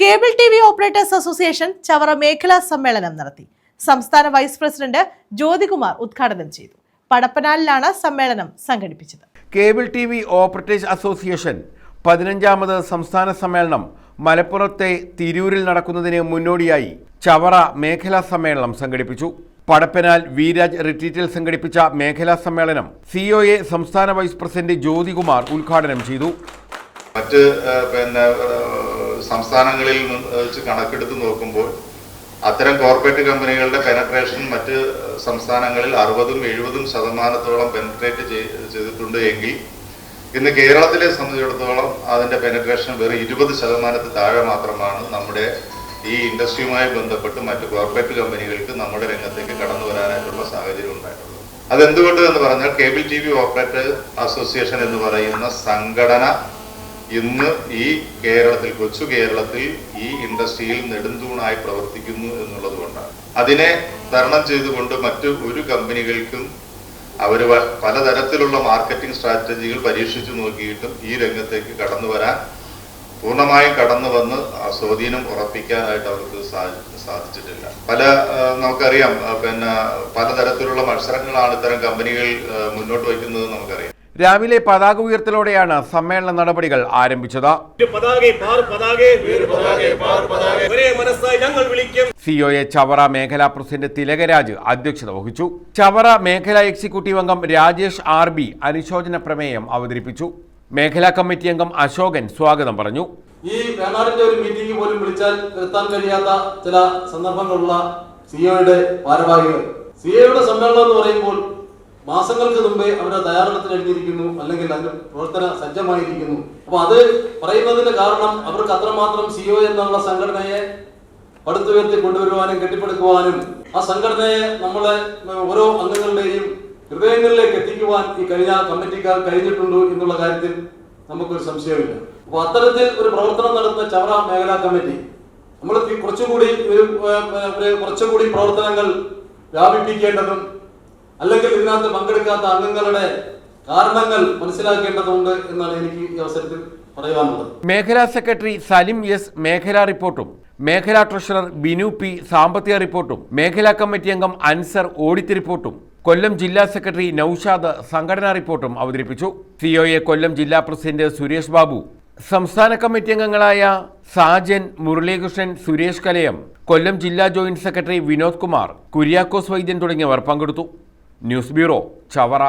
Cable T V operators association Chavara മേഖലാ സമ്മേളനം നടത്തി. സംസ്ഥാന വൈസ് പ്രസിഡന്റ് ജ്യോതികുമാർ ഉദ്ഘാടനം ചെയ്തു. പടപ്പനാലിലാണ് സമ്മേളനം സംഘടിപ്പിച്ചത്. Cable T V operators association പതിനഞ്ചാമത് സംസ്ഥാന സമ്മേളനം മലപ്പുറത്തെ തിരൂരിൽ നടക്കുന്നതിന് മുന്നോടിയായി ചവറ മേഖലാ സമ്മേളനം സംഘടിപ്പിച്ചു. പടപ്പനാൽ വീരാജ് റിട്രീറ്റിൽ സംഘടിപ്പിച്ച മേഖലാ സമ്മേളനം സിഒഎ സംസ്ഥാന വൈസ് പ്രസിഡന്റ് ജ്യോതികുമാർ ഉദ്ഘാടനം ചെയ്തു. മറ്റ് പിന്നെ സംസ്ഥാനങ്ങളിൽ വെച്ച് കണക്കെടുത്ത് നോക്കുമ്പോൾ അത്തരം കോർപ്പറേറ്റ് കമ്പനികളുടെ പെനട്രേഷൻ മറ്റ് സംസ്ഥാനങ്ങളിൽ അറുപതും എഴുപതും ശതമാനത്തോളം പെനട്രേറ്റ് ചെയ്തിട്ടുണ്ട് എങ്കിൽ ഇന്ന് കേരളത്തിലെ സംബന്ധിച്ചിടത്തോളം അതിന്റെ പെനട്രേഷൻ വെറും ഇരുപത് ശതമാനത്തിൽ താഴെ മാത്രമാണ് നമ്മുടെ ഈ ഇൻഡസ്ട്രിയുമായി ബന്ധപ്പെട്ട് മറ്റ് കോർപ്പറേറ്റ് കമ്പനികൾക്ക് നമ്മുടെ രംഗത്തേക്ക് കടന്നു വരാനായിട്ടുള്ള സാഹചര്യം ഉണ്ടായിട്ടുള്ളത്. അതെന്തുകൊണ്ട് എന്ന് പറഞ്ഞാൽ cable T V operator association എന്ന് പറയുന്ന സംഘടന ഇന്ന് ഈ കേരളത്തിൽ കൊച്ചു കേരളത്തിൽ ഈ ഇൻഡസ്ട്രിയിൽ നെടുന്തൂണായി പ്രവർത്തിക്കുന്നു എന്നുള്ളത് കൊണ്ടാണ്. അതിനെ തരണം ചെയ്തുകൊണ്ട് മറ്റു ഒരു കമ്പനികൾക്കും അവർ പലതരത്തിലുള്ള മാർക്കറ്റിംഗ് സ്ട്രാറ്റജികൾ പരീക്ഷിച്ചു നോക്കിയിട്ടും ഈ രംഗത്തേക്ക് കടന്നു വരാൻ പൂർണമായും കടന്നു വന്ന് സ്വാധീനം ഉറപ്പിക്കാനായിട്ട് അവർക്ക് സാധിച്ചിട്ടില്ല. പല നമുക്കറിയാം പിന്നെ പലതരത്തിലുള്ള മത്സരങ്ങളാണ് ഇത്തരം കമ്പനികൾ മുന്നോട്ട് വയ്ക്കുന്നത് നമുക്കറിയാം. രാവിലെ പതാക ഉയർത്തലോടെയാണ് സമ്മേളന നടപടികൾ ആരംഭിച്ചത്. വിളിക്കും. സിഒഎ ചവറ മേഖലാ പ്രസിഡന്റ് തിലകരാജ് അധ്യക്ഷത വഹിച്ചു. ചവറ മേഖലാ എക്സിക്യൂട്ടീവ് അംഗം രാജേഷ് ആർ ബി അനുശോചന പ്രമേയം അവതരിപ്പിച്ചു. മേഖലാ കമ്മിറ്റി അംഗം അശോകൻ സ്വാഗതം പറഞ്ഞു. ഈ വേണാടിന്റെ ഒരു മീറ്റിംഗ് പോലും വിളിച്ചാൽ എത്താൻ കഴിയാത്ത ചില സന്ദർഭങ്ങളുള്ള സിഒയുടെ ഭാരവാഹികൾ. സിഒയുടെ സമ്മേളനം എന്ന് പറയുമ്പോൾ മാസങ്ങൾക്ക് മുമ്പേ അവരുടെ തയ്യാറെടുപ്പിൽ എഴുതിയിരിക്കുന്നു അല്ലെങ്കിൽ അതിന് പ്രവർത്തന സജ്ജമായിരിക്കുന്നു. അപ്പൊ അത് പറയുന്നതിന്റെ കാരണം അവർക്ക് അത്രമാത്രം സിഒ എന്നുള്ള സംഘടനയെ പടുത്തുയർത്തി കൊണ്ടുവരുവാനും കെട്ടിപ്പടുക്കുവാനും ആ സംഘടനയെ നമ്മളെ ഓരോ അംഗങ്ങളുടെയും ഹൃദയങ്ങളിലേക്ക് എത്തിക്കുവാൻ ഈ കഴിഞ്ഞ കമ്മിറ്റിക്കാർ കഴിഞ്ഞിട്ടുണ്ട് എന്നുള്ള കാര്യത്തിൽ നമുക്കൊരു സംശയമില്ല അപ്പൊ അത്തരത്തിൽ ഒരു പ്രവർത്തനം നടത്തുന്ന ചവറ മേഖലാ കമ്മിറ്റി നമ്മൾ കുറച്ചുകൂടി ഒരു കുറച്ചുകൂടി പ്രവർത്തനങ്ങൾ വ്യാപിപ്പിക്കേണ്ടതും അല്ലെങ്കിൽ ഇതിനകത്ത് പങ്കെടുക്കാത്ത അംഗങ്ങളുടെ കാരണങ്ങൾ മനസ്സിലാക്കേണ്ടതുണ്ട് എന്നാണ് എനിക്ക് ഈ അവസരത്തിൽ പറയാനുള്ളത്. മേഖലാ സെക്രട്ടറി സലിം എസ് മേഖലാ റിപ്പോർട്ടും മേഖലാ ട്രഷറർ ബിനു പി. സാമ്പത്തിക റിപ്പോർട്ടും മേഖലാ കമ്മിറ്റി അംഗം അൻസർ ഓഡിറ്റ് റിപ്പോർട്ടും കൊല്ലം ജില്ലാ സെക്രട്ടറി നൌഷാദ് സംഘടനാ റിപ്പോർട്ടും അവതരിപ്പിച്ചു. സിഒഎ കൊല്ലം ജില്ലാ പ്രസിഡന്റ് സുരേഷ് ബാബു സംസ്ഥാന കമ്മിറ്റി അംഗങ്ങളായ സാജൻ മുരളീകൃഷ്ണൻ സുരേഷ് കലയം കൊല്ലം ജില്ലാ ജോയിന്റ് സെക്രട്ടറി വിനോദ് കുമാർ കുര്യാക്കോസ് വൈദ്യൻ തുടങ്ങിയവർ പങ്കെടുത്തു. News bureau Chavara.